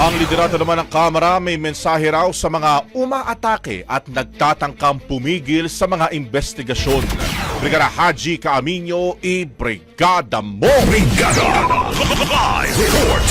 Ang liderato naman ng Kamara may mensahe raw sa mga umaatake at nagtatangkang pumigil sa mga investigasyon. Brigada Haji Caaminyo, i-brigada mo! Brigada Live Report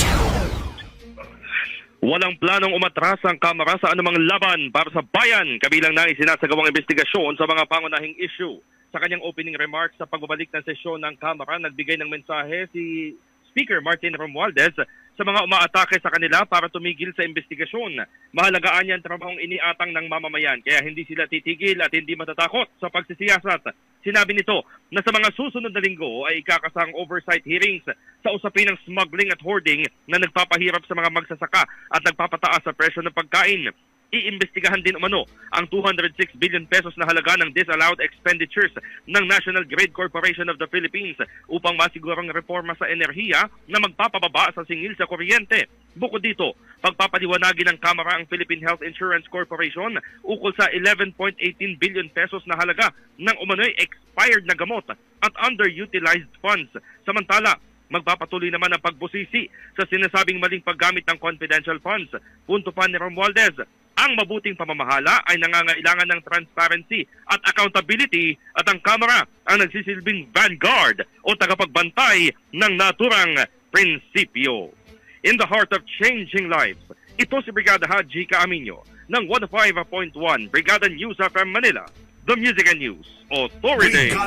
Walang planong umatras ang Kamara sa anumang laban para sa bayan kabilang na isinasagawang investigasyon sa mga pangunahing issue. Sa kanyang opening remarks sa pagbabalik ng sesyon ng Kamara, nagbigay ng mensahe si Speaker Martin Romualdez sa mga umaatake sa kanila para tumigil sa investigasyon. Mahalagaan ang trabahong iniatang ng mamamayan kaya hindi sila titigil at hindi matatakot sa pagsisiyasat. Sinabi nito na sa mga susunod na linggo ay ikakasang oversight hearings sa usapin ng smuggling at hoarding na nagpapahirap sa mga magsasaka at nagpapataas sa presyo ng pagkain. Iimbestigahan din umano ang 206 billion pesos na halaga ng disallowed expenditures ng National Grid Corporation of the Philippines upang masigurong reforma sa enerhiya na magpapababa sa singil sa kuryente. Bukod dito, pagpapaliwanagin ng Kamara ang Philippine Health Insurance Corporation ukol sa 11.18 billion pesos na halaga ng umano'y expired na gamot at underutilized funds. Samantala, magpapatuloy naman ang pagbusisi sa sinasabing maling paggamit ng confidential funds. Punto pa ni Romualdez, ang mabuting pamamahala ay nangangailangan ng transparency at accountability at ang Kamara ang nagsisilbing vanguard o tagapagbantay ng naturang prinsipyo. In the heart of changing lives, ito si Brigada Haji Caaminyo ng 105.1 Brigada News FM Manila, the Music and News Authority. Brigada